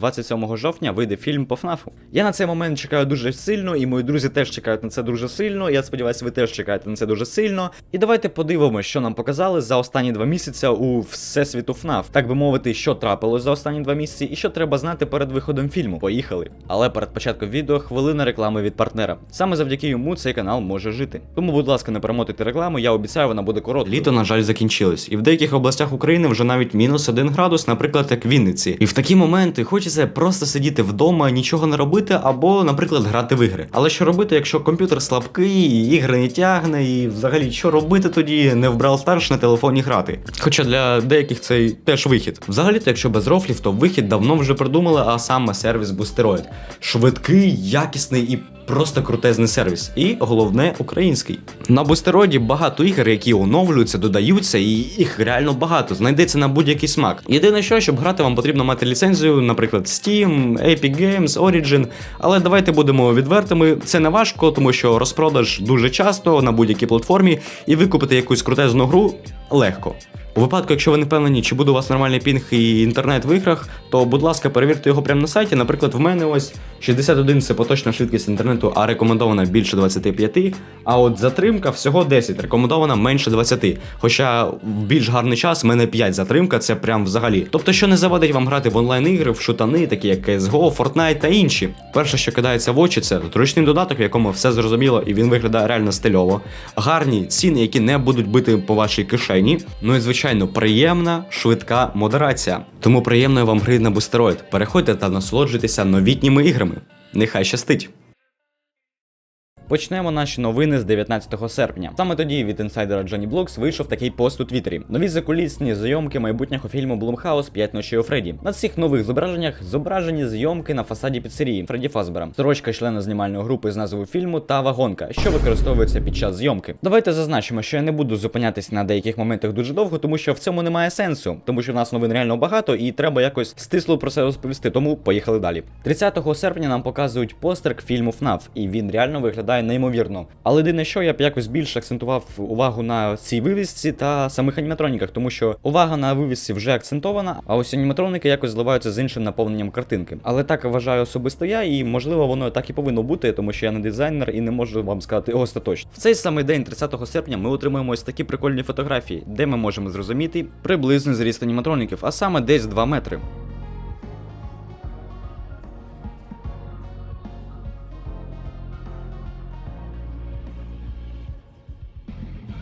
27 жовтня вийде фільм по ФНАФу. Я на цей момент чекаю дуже сильно, і мої друзі теж чекають на це дуже сильно. Я сподіваюся, ви теж чекаєте на це дуже сильно. І давайте подивимося, що нам показали за останні два місяці у всесвіту ФНАФ. Так би мовити, що трапилось за останні два місяці, і що треба знати перед виходом фільму. Поїхали. Але перед початком відео хвилина реклами від партнера. Саме завдяки йому цей канал може жити. Тому, будь ласка, не перемотуйте рекламу, я обіцяю, вона буде короткою. Літо, на жаль, закінчилось, і в деяких областях України вже навіть мінус один градус, наприклад, як Вінниці. І в такі моменти хочеться просто сидіти вдома, нічого не робити, або, наприклад, грати в ігри. Але що робити, якщо комп'ютер слабкий, і ігри не тягне, і взагалі що робити тоді не в Brawl Stars на телефоні грати? Хоча для деяких це теж вихід. Взагалі-то, якщо без рофлів, то вихід давно вже придумали, а саме сервіс Boosteroid. Швидкий, якісний і просто крутезний сервіс. І головне український. На бустероді багато ігор, які оновлюються, додаються, і їх реально багато. Знайдеться на будь-який смак. Єдине, що щоб грати, вам потрібно мати ліцензію, наприклад, Steam, Epic Games, Origin. Але давайте будемо відвертими. Це не важко, тому що розпродаж дуже часто на будь-якій платформі, і викупити якусь крутезну гру легко. У випадку, якщо ви не впевнені, чи буде у вас нормальний пінг і інтернет в іграх, то будь ласка, перевірте його прямо на сайті. Наприклад, в мене ось 61 це поточна швидкість інтернету, а рекомендована більше 25. А от затримка всього 10, рекомендована менше 20. Хоча в більш гарний час в мене 5 затримка, це прям взагалі. Тобто, що не завадить вам грати в онлайн-ігри, в шутани, такі як CSGO, Fortnite та інші. Перше, що кидається в очі, це зручний додаток, в якому все зрозуміло і він виглядає реально стильово. Гарні ціни, які не будуть бити по вашій кишені. Ну і звичайно, приємна, швидка модерація. Тому приємної вам гри на бустероїд. Переходьте та насолоджуйтеся новітніми іграми. Нехай щастить! Почнемо наші новини з 19 серпня. Саме тоді від інсайдера Джонні Блокс вийшов такий пост у Твіттері. Нові закулісні зйомки майбутнього фільму Блумхаус «П'ять ночей у Фредді. На цих нових зображеннях зображені зйомки на фасаді піцерії Фредді Фазбера, строчка члена знімальної групи з назвою фільму та вагонка, що використовується під час зйомки. Давайте зазначимо, що я не буду зупинятись на деяких моментах дуже довго, тому що в цьому немає сенсу, тому що в нас новин реально багато і треба якось стисло про це розповісти. Тому поїхали далі. 30 серпня нам показують постер фільму ФНАФ, і він реально виглядає неймовірно. Але єдине, що я б якось більше акцентував увагу на цій вивісці та самих аніматроніках, тому що увага на вивісці вже акцентована, а ось аніматроники якось зливаються з іншим наповненням картинки. Але так вважаю особисто я, і можливо воно так і повинно бути, тому що я не дизайнер і не можу вам сказати остаточно. В цей самий день, 30 серпня, ми отримуємо ось такі прикольні фотографії, де ми можемо зрозуміти приблизний зріст аніматроніків, а саме десь 2 метри.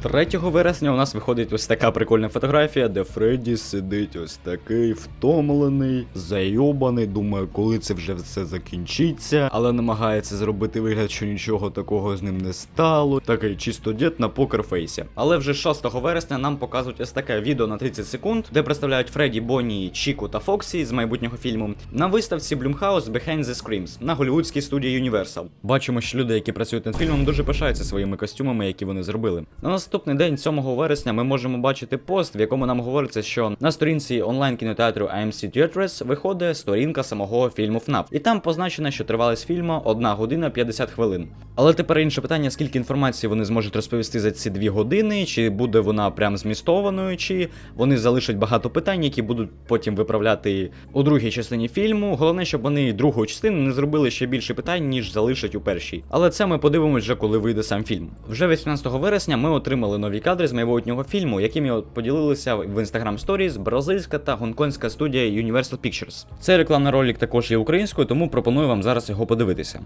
3 вересня у нас виходить ось така прикольна фотографія, де Фредді сидить ось такий втомлений, зайобаний, думає, коли це вже все закінчиться, але намагається зробити вигляд, що нічого такого з ним не стало. Такий чисто дід на покерфейсі. Але вже 6 вересня нам показують ось таке відео на 30 секунд, де представляють Фредді, Бонні, Чіку та Фоксі з майбутнього фільму на виставці Blumhouse Behind the Screams на голівудській студії Universal. Бачимо, що люди, які працюють над фільмом, дуже пишаються своїми костюмами, які вони зробили. На наступний день, 7 вересня, ми можемо бачити пост, в якому нам говориться, що на сторінці онлайн кінотеатру AMC Theatres виходить сторінка самого фільму FNAF. І там позначено, що тривалість фільму 1 година 50 хвилин. Але тепер інше питання, скільки інформації вони зможуть розповісти за ці 2 години, чи буде вона прям змістованою, чи вони залишать багато питань, які будуть потім виправляти у другій частині фільму. Головне, щоб вони другої частини не зробили ще більше питань, ніж залишать у першій. Але це ми подивимось вже, коли вийде сам фільм. Вже 18 вересня ми отримали нові кадри з майбутнього фільму, якими поділилися в Instagram Stories бразильська та гонконгська студія Universal Pictures. Цей рекламний ролик також є українською, тому пропоную вам зараз його подивитися.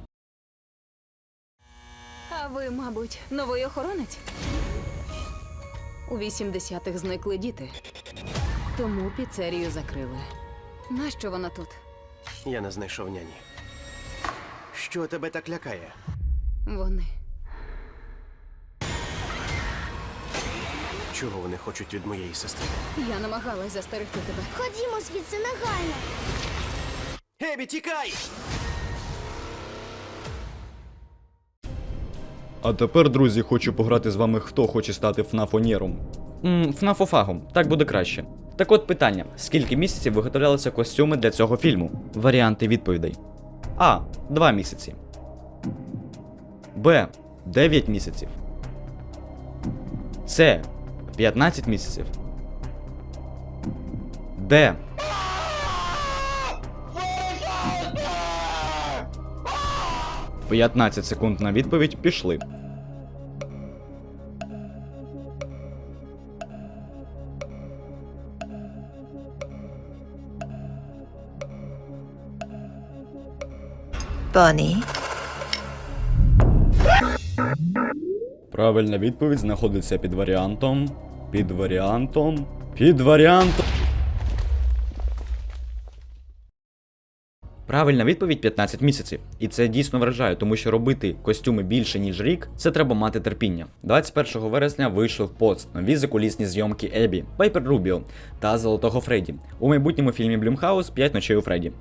А ви, мабуть, новий охоронець? У 80-х зникли діти. Тому піцерію закрили. Нащо вона тут? Я не знайшов няні. Що тебе так лякає? Вони. Чого вони хочуть від моєї сестри? Я намагалась застерегти тебе. Ходімо звідси негайно. Ебі, тікай! А тепер, друзі, хочу пограти з вами, хто хоче стати ФНАФонєром. Ммм, ФНАФофагом, так буде краще. Так от питання: скільки місяців виготовлялися костюми для цього фільму? Варіанти відповідей. А. 2 місяці. Б. 9 місяців. С. 15 місяців. Де? «15 секунд на відповідь пішли. Бонні. Правильна відповідь знаходиться під варіантом. Під варіантом. Під варіантом. Правильна відповідь 15 місяців. І це дійсно вражає, тому що робити костюми більше ніж рік, це треба мати терпіння. 21 вересня вийшов пост нові закулісні зйомки Ебі, Пайпер Рубіо та Золотого Фредді у майбутньому фільмі Блюмхаус «5 ночей у Фредді.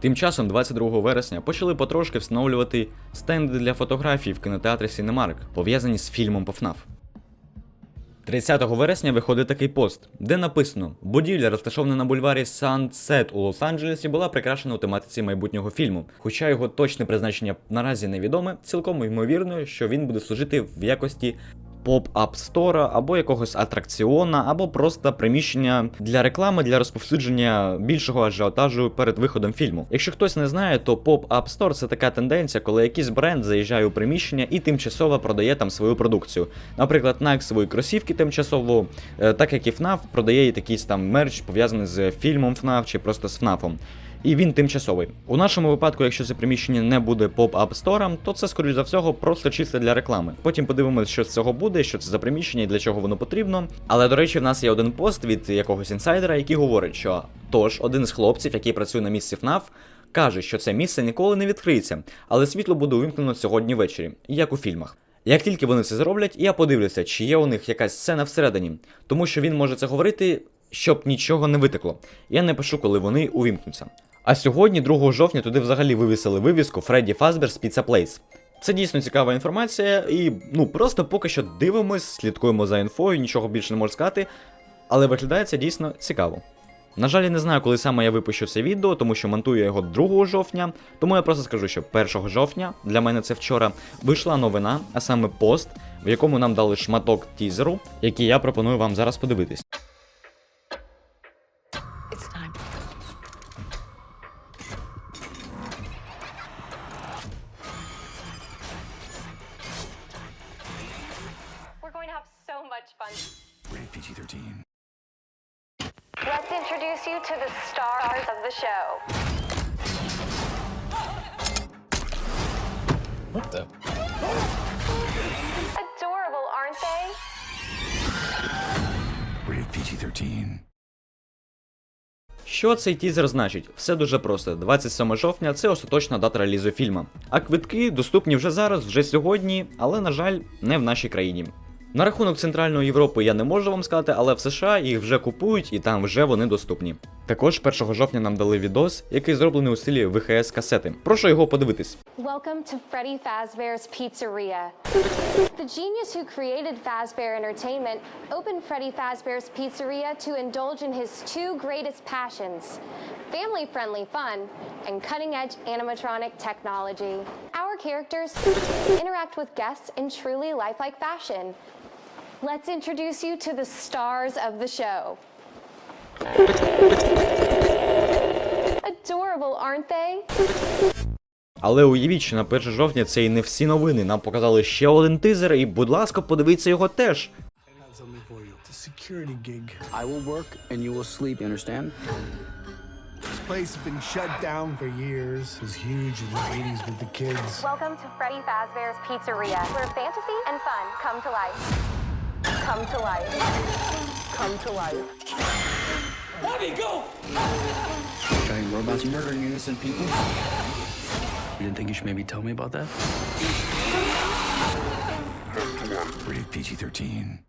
Тим часом, 22 вересня, почали потрошки встановлювати стенди для фотографій в кінотеатрі Cinemark, пов'язані з фільмом по FNAF. 30 вересня виходить такий пост, де написано: будівля, розташована на бульварі Sunset у Лос-Анджелесі, була прикрашена у тематиці майбутнього фільму. Хоча його точне призначення наразі невідоме, цілком ймовірно, що він буде служити в якості поп-ап стора або якогось атракціона, або просто приміщення для реклами, для розповсюдження більшого ажіотажу перед виходом фільму. Якщо хтось не знає, то поп-ап стор це така тенденція, коли якийсь бренд заїжджає у приміщення і тимчасово продає там свою продукцію. Наприклад, Nike свої кросівки тимчасово, е, так як і FNAF продає якийсь там мерч пов'язаний з фільмом FNAF чи просто з FNAF. І він тимчасовий. У нашому випадку, якщо це приміщення не буде поп-ап стором, то це, скоріш за всього, просто чисто для реклами. Потім подивимося, що з цього буде, що це за приміщення і для чого воно потрібно. Але до речі, в нас є один пост від якогось інсайдера, який говорить, що тож один з хлопців, який працює на місці ФНАФ, каже, що це місце ніколи не відкриється, але світло буде увімкнено сьогодні ввечері, як у фільмах. Як тільки вони це зроблять, я подивлюся, чи є у них якась сцена всередині, тому що він може це говорити, щоб нічого не витекло. Я не пишу, коли вони увімкнуться. А сьогодні, 2 жовтня, туди взагалі вивісили вивіску Фредді Фазберс Pizza Place. Це дійсно цікава інформація, і ну просто поки що дивимось, слідкуємо за інфою, нічого більше не можу сказати, але виглядає це дійсно цікаво. На жаль, я не знаю, коли саме я випущу це відео, тому що монтую я його 2 жовтня. Тому я просто скажу, що 1 жовтня, для мене це вчора, вийшла новина, а саме пост, в якому нам дали шматок тізеру, який я пропоную вам зараз подивитись. PG-13. Що цей тізер значить? Все дуже просто. 27 жовтня це остаточна дата релізу фільма. А квитки доступні вже зараз, вже сьогодні, але, на жаль, не в нашій країні. На рахунок Центральної Європи я не можу вам сказати, але в США їх вже купують і там вже вони доступні. Також 1 жовтня нам дали відос, який зроблений у стилі ВХС касети. Прошу його подивитись. Welcome to Freddy Fazbear's Pizzeria. The genius who created Fazbear Entertainment opened Freddy Fazbear's Pizzeria to indulge in his two greatest passions family friendly fun and cutting edge animatronic technology. Our characters interact with guests in truly lifelike fashion. Let's introduce you to the stars of the show. Adorable, aren't they? Але уявіть, що на 1 жовтня це і не всі новини. Нам показали ще один тизер, і, будь ласка, подивіться його теж. security gig. I will work and you will sleep, you understand? This place has been shut down for years. It was huge in the 80s with the kids. Welcome to Freddy Fazbear's Pizzeria, where fantasy and fun come to life. Come to life. Come to life. Let me go! Giant robots murdering innocent people? You didn't think you should maybe tell me about that? Rated PG-13.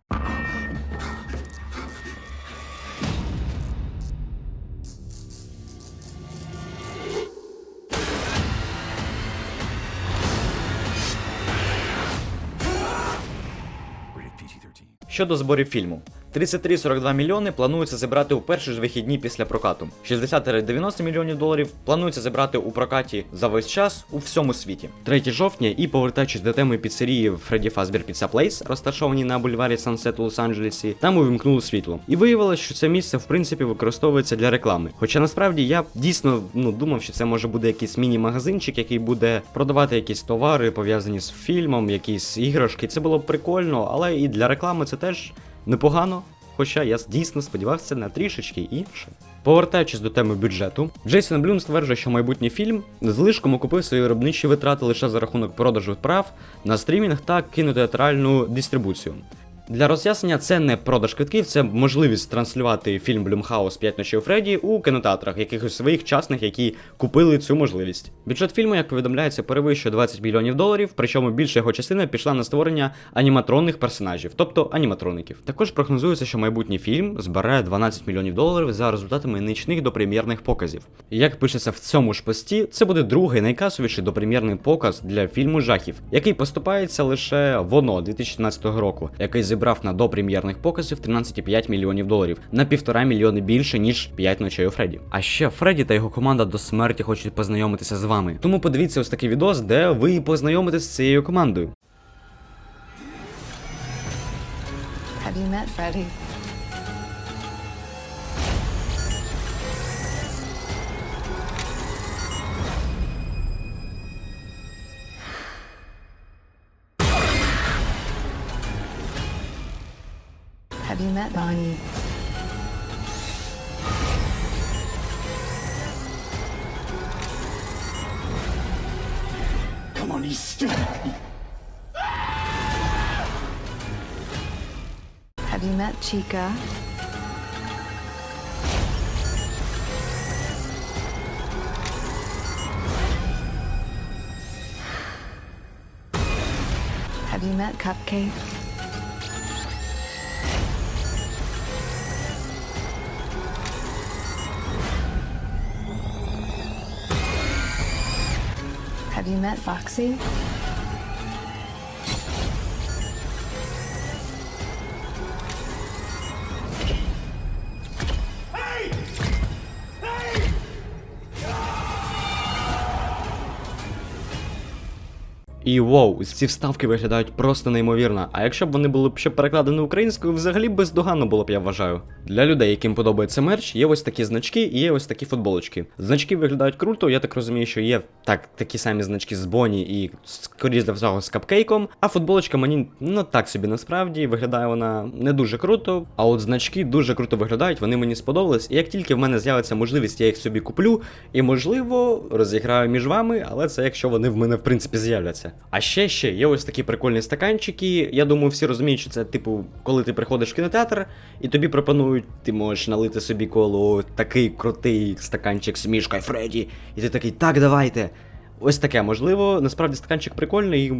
Щодо зборів фільму, 33-42 мільйони планується зібрати у перші ж вихідні після прокату. 60-90 мільйонів доларів планується зібрати у прокаті за весь час у всьому світі. 3 жовтня і повертаючись до теми піцерії Фредді Фазбер Pizza Place, розташованій на бульварі Сансет у Лос-Анджелесі, там увімкнули світло. І виявилось, що це місце в принципі використовується для реклами. Хоча насправді я дійсно ну думав, що це може буде якийсь міні-магазинчик, який буде продавати якісь товари, пов'язані з фільмом, якісь іграшки. Це було б прикольно, але і для реклами це теж непогано. Хоча я дійсно сподівався на трішечки інше. Повертаючись до теми бюджету, Джейсон Блюм стверджує, що майбутній фільм злишком окупив свої виробничі витрати лише за рахунок продажу прав на стрімінг та кінотеатральну дистрибуцію. Для роз'яснення це не продаж квитків, це можливість транслювати фільм Блюмхаус «П'ять ночей у Фредді у кінотеатрах, якихось своїх частних, які купили цю можливість. Бюджет фільму, як повідомляється, перевищує 20 мільйонів доларів, причому більша його частина пішла на створення аніматронних персонажів, тобто аніматроників. Також прогнозується, що майбутній фільм збере 12 мільйонів доларів за результатами нічних допрем'єрних показів. Як пишеться в цьому ж пості, це буде другий найкасовіший допрем'єрний показ для фільму жахів, який поступається лише воно 2017 року, який зібрав на допрем'єрних показів 13,5 мільйонів доларів на півтора мільйони більше ніж 5 ночей у Фредді. А ще Фредді та його команда до смерті хочуть познайомитися з вами. Тому подивіться ось такий відос, де ви познайомитесь з цією командою. Have you met Freddie? You met Bonnie? Come on, he's still. Have you met Chica? Have you met Cupcake? Have you met Foxy? І воу, ці вставки виглядають просто неймовірно. А якщо б вони були б ще перекладені українською, взагалі бездоганно було б, я вважаю. Для людей, яким подобається мерч, є ось такі значки і є ось такі футболочки. Значки виглядають круто, я так розумію, що є так, такі самі значки з Боні і скоріш за всього з капкейком. А футболочка мені ну так собі насправді виглядає вона не дуже круто. А от значки дуже круто виглядають, вони мені сподобались. І як тільки в мене з'явиться можливість, я їх собі куплю і можливо розіграю між вами, але це якщо вони в мене в принципі з'являться. А ще ще є ось такі прикольні стаканчики. Я думаю, всі розуміють, що це типу, коли ти приходиш в кінотеатр і тобі пропонують, ти можеш налити собі коло такий крутий стаканчик з мішкою Фредді. І ти такий, так, давайте. Ось таке, можливо, насправді стаканчик прикольний,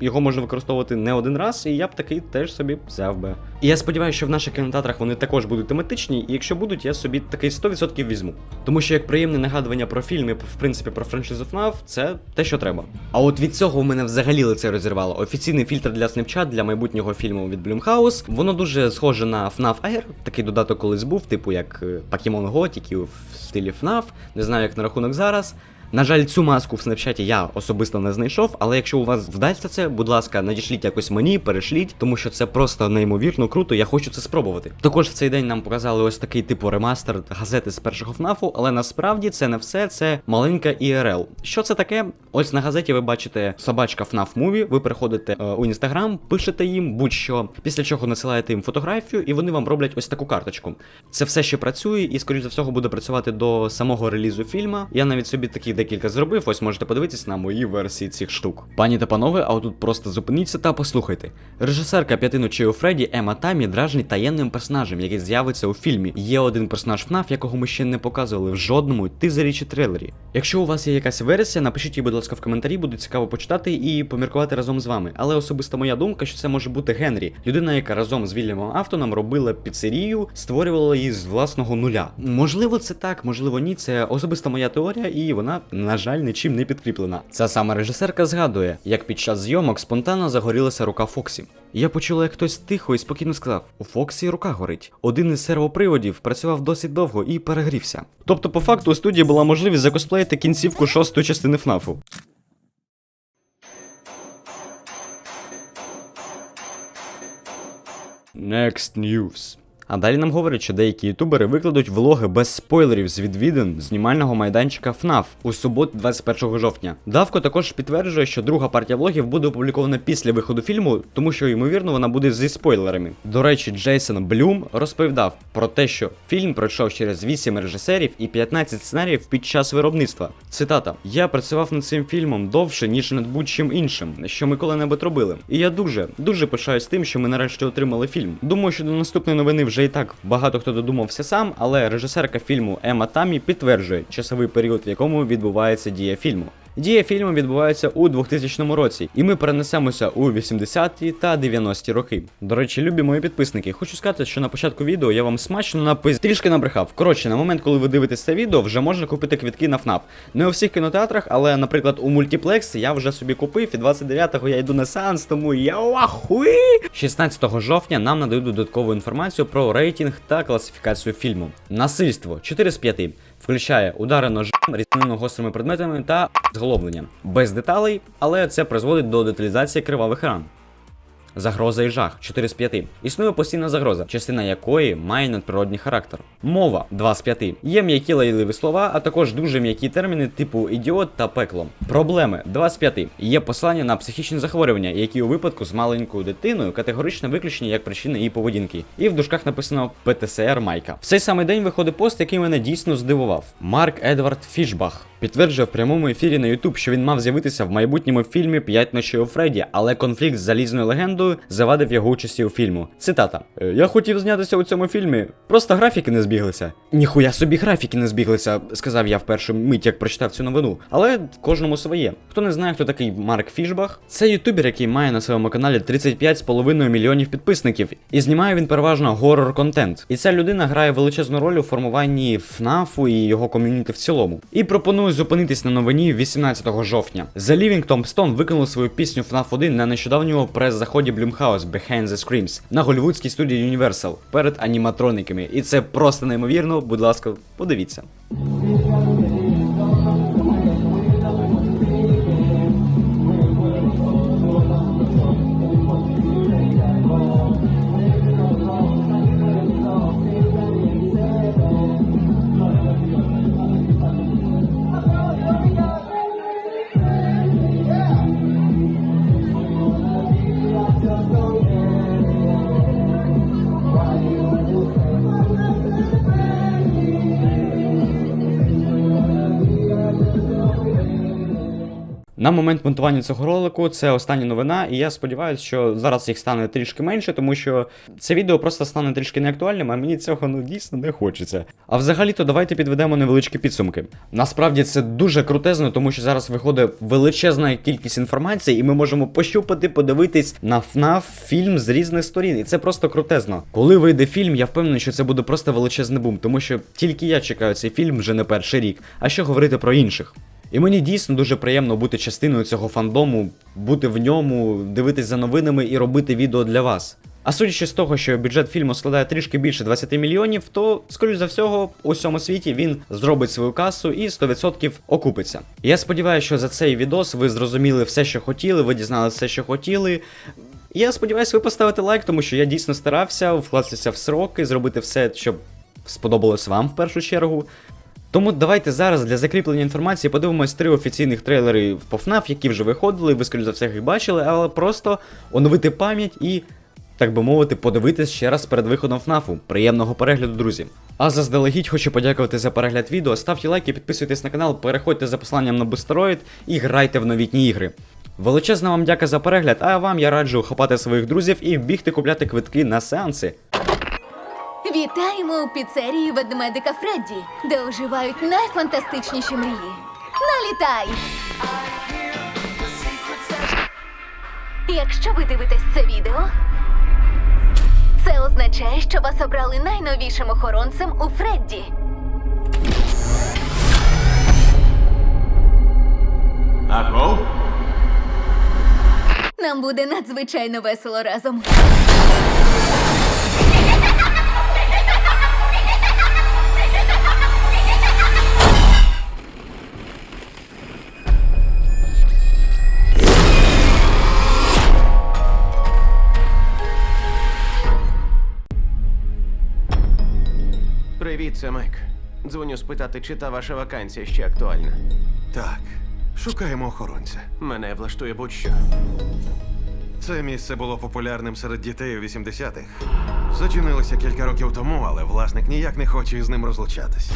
його можна використовувати не один раз, і я б такий теж собі взяв би. І я сподіваюся, що в наших кінотеатрах вони також будуть тематичні, і якщо будуть, я собі такий 100% візьму. Тому що як приємне нагадування про фільм і, в принципі, про франшизу FNAF, це те, що треба. А от від цього в мене взагалі лице розірвало. Офіційний фільтр для Snapchat для майбутнього фільму від Blumhouse. Воно дуже схоже на FNAF Air, такий додаток колись був, типу як е, Pokemon Go, тільки в стилі FNAF. Не знаю, як на рахунок зараз. На жаль, цю маску в снапчаті я особисто не знайшов, але якщо у вас вдасться це, будь ласка, надішліть якось мені, перешліть, тому що це просто неймовірно круто, я хочу це спробувати. Також в цей день нам показали ось такий типу ремастер газети з першого ФНАФу, але насправді це не все, це маленька IRL. Що це таке? Ось на газеті ви бачите собачка FNAF Movie, ви приходите е, у інстаграм, пишете їм будь-що, після чого насилаєте їм фотографію, і вони вам роблять ось таку карточку. Це все ще працює, і скоріш за всього буде працювати до самого релізу фільма. Я навіть собі такі декілька зробив. Ось можете подивитись на мої версії цих штук. Пані та панове, а отут просто зупиніться та послухайте. Режисерка п'яти ночей у Фредді Ема Тамі дражнить таємним персонажем, який з'явиться у фільмі. Є один персонаж ФНАФ, якого ми ще не показували в жодному тизері чи трейлері. Якщо у вас є якась версія, напишіть її, будь ласка, в коментарі, буде цікаво почитати і поміркувати разом з вами. Але особисто моя думка, що це може бути Генрі, людина, яка разом з Вільямом Автоном робила піцерію, створювала її з власного нуля. Можливо, це так, можливо, ні. Це особиста моя теорія, і вона на жаль, нічим не підкріплена. Ця сама режисерка згадує, як під час зйомок спонтанно загорілася рука Фоксі. Я почула, як хтось тихо і спокійно сказав: у Фоксі рука горить. Один із сервоприводів працював досить довго і перегрівся. Тобто, по факту, у студії була можливість закосплеїти кінцівку шостої частини ФНАФу. Next News. А далі нам говорять, що деякі ютубери викладуть влоги без спойлерів з відвідин знімального майданчика FNAF у суботу 21 жовтня. Давко також підтверджує, що друга партія влогів буде опублікована після виходу фільму, тому що ймовірно вона буде зі спойлерами. До речі, Джейсон Блюм розповідав про те, що фільм пройшов через 8 режисерів і 15 сценаріїв під час виробництва. Цитата: Я працював над цим фільмом довше, ніж над будь-чим іншим, що ми коли-небудь робили. І я дуже, дуже пишаюсь тим, що ми нарешті отримали фільм. Думаю, що до наступної новини вже і так багато хто додумався сам, але режисерка фільму Ема Тамі підтверджує часовий період, в якому відбувається дія фільму. Дія фільму відбувається у 2000 році, і ми перенесемося у 80-ті та 90-ті роки. До речі, любі мої підписники, хочу сказати, що на початку відео я вам смачно напис трішки набрехав. Коротше, на момент, коли ви дивитесь це відео, вже можна купити квитки на ФНАП. Не у всіх кінотеатрах, але, наприклад, у мультиплекс я вже собі купив, і 29-го я йду на сеанс, тому я ахуї! 16 жовтня нам надають додаткову інформацію про рейтинг та класифікацію фільму. Насильство 4 з 5. Включає удари ножем, різними гострими предметами та зголоблення. Без деталей, але це призводить до деталізації кривавих ран. Загроза і жах 4 з 5. Існує постійна загроза, частина якої має надприродній характер. Мова 2 з 5. Є м'які лайливі слова, а також дуже м'які терміни типу ідіот та пекло. Проблеми 2 з 5. Є послання на психічні захворювання, які у випадку з маленькою дитиною категорично виключені як причини її поведінки. І в дужках написано ПТСР Майка. В цей самий день виходить пост, який мене дійсно здивував. Марк Едвард Фішбах підтверджує в прямому ефірі на YouTube, що він мав з'явитися в майбутньому фільмі П'ять ночей у Фредді, але конфлікт з залізною легендою завадив його участі у фільму. Цитата: «Е, Я хотів знятися у цьому фільмі, просто графіки не збіглися. Ніхуя собі графіки не збіглися, сказав я в першу мить, як прочитав цю новину. Але кожному своє. Хто не знає, хто такий Марк Фішбах, це ютубер, який має на своєму каналі 35,5 мільйонів підписників, і знімає він переважно горор контент. І ця людина грає величезну роль у формуванні ФНАФу і його ком'юніті в цілому. І пропоную зупинитись на новині 18 жовтня. The Living Tombstone виконали свою пісню FNAF 1 на нещодавньому прес-заході Blumhouse Behind the Screams на голівудській студії Universal перед аніматрониками. І це просто неймовірно. Будь ласка, подивіться. На момент монтування цього ролику це остання новина, і я сподіваюся, що зараз їх стане трішки менше, тому що це відео просто стане трішки неактуальним, а мені цього ну дійсно не хочеться. А взагалі-то давайте підведемо невеличкі підсумки. Насправді це дуже крутезно, тому що зараз виходить величезна кількість інформації, і ми можемо пощупати, подивитись на FNAF фільм з різних сторін. І це просто крутезно. Коли вийде фільм, я впевнений, що це буде просто величезний бум, тому що тільки я чекаю цей фільм вже не перший рік. А що говорити про інших? І мені дійсно дуже приємно бути частиною цього фандому, бути в ньому, дивитись за новинами і робити відео для вас. А судячи з того, що бюджет фільму складає трішки більше 20 мільйонів, то, скоріш за всього, у всьому світі він зробить свою касу і 100% окупиться. Я сподіваюся, що за цей відос ви зрозуміли все, що хотіли, ви дізналися все, що хотіли. Я сподіваюся, ви поставите лайк, тому що я дійсно старався вкластися в сроки, зробити все, щоб сподобалось вам в першу чергу. Тому давайте зараз для закріплення інформації подивимось три офіційних трейлери по FNAF, які вже виходили, ви скоріш за все їх бачили, але просто оновити пам'ять і, так би мовити, подивитись ще раз перед виходом FNAF. Приємного перегляду, друзі. А заздалегідь хочу подякувати за перегляд відео. Ставте лайки, підписуйтесь на канал, переходьте за посиланням на Boosteroid і грайте в новітні ігри. Величезна вам дяка за перегляд, а вам я раджу хапати своїх друзів і бігти купляти квитки на сеанси. Вітаємо у піцерії ведмедика Фредді, де оживають найфантастичніші мрії. Налітай! Якщо ви дивитесь це відео, це означає, що вас обрали найновішим охоронцем у Фредді. Аго? Нам буде надзвичайно весело разом. Привіт, це Майк. Дзвоню спитати, чи та ваша вакансія ще актуальна. Так, шукаємо охоронця. Мене влаштує будь-що. Це місце було популярним серед дітей у 80-х. Зачинилося кілька років тому, але власник ніяк не хоче із ним розлучатись.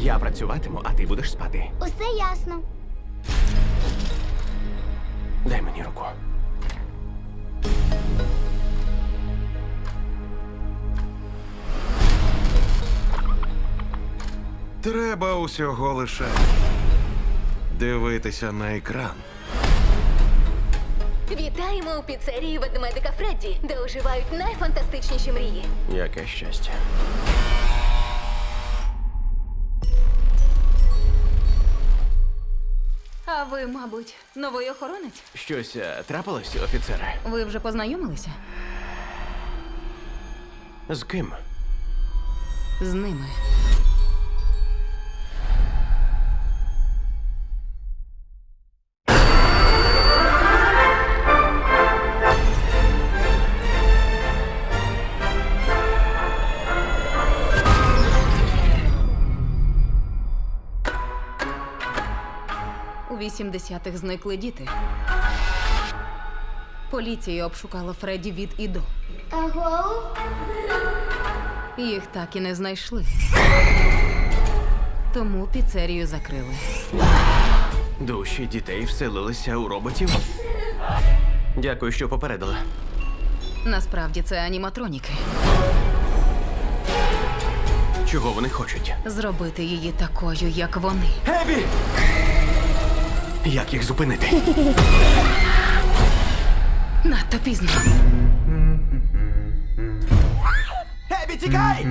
Я працюватиму, а ти будеш спати. Усе ясно. Дай мені руку. Треба усього лише дивитися на екран. Вітаємо у піцерії ведмедика Фредді, де оживають найфантастичніші мрії. Яке щастя. А ви, мабуть, новий охоронець? Щось е, трапилося, офіцере? Ви вже познайомилися З ким? з ними? 80-х зникли діти. Поліція обшукала Фредді від і до. Аго? Їх так і не знайшли. Тому піцерію закрили. Душі дітей вселилися у роботів. Дякую, що попередила. Насправді це аніматроніки. Чого вони хочуть? Зробити її такою, як вони. Ебі! Як їх зупинити? Надто пізно. Ебі, тікай!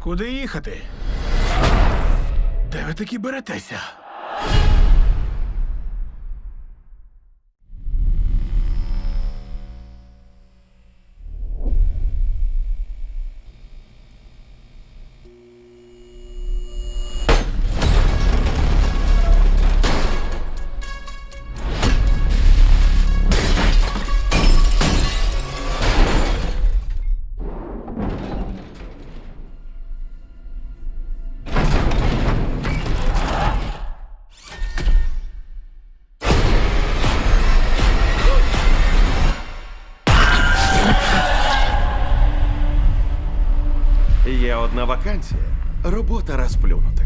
Куди їхати? Де ви такі беретеся? Вакансія. Робота розплюнути.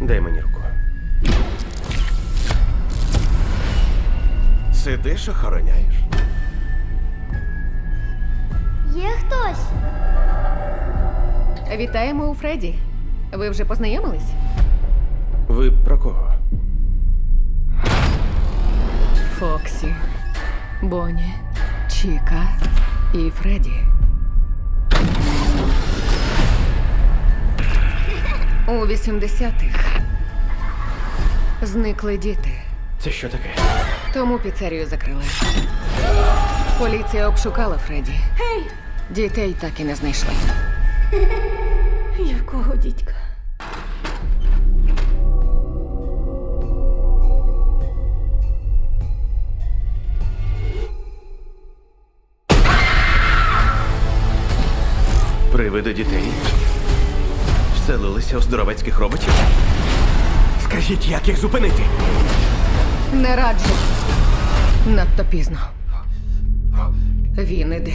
Дай мені руку. Сидиш, охороняєш. Є хтось? Вітаємо у Фредді. Ви вже познайомились? Ви про кого? Фоксі, Бонні, Чіка і Фредді. У 80-х зникли діти, Це що таке? тому піцерію закрили. Поліція обшукала Фредді. Гей! Дітей так і не знайшли. Якого дідька? Привиди дітей. Вселилися у здоровецьких роботів. Скажіть, як їх зупинити? Не раджу. Надто пізно. Він іде.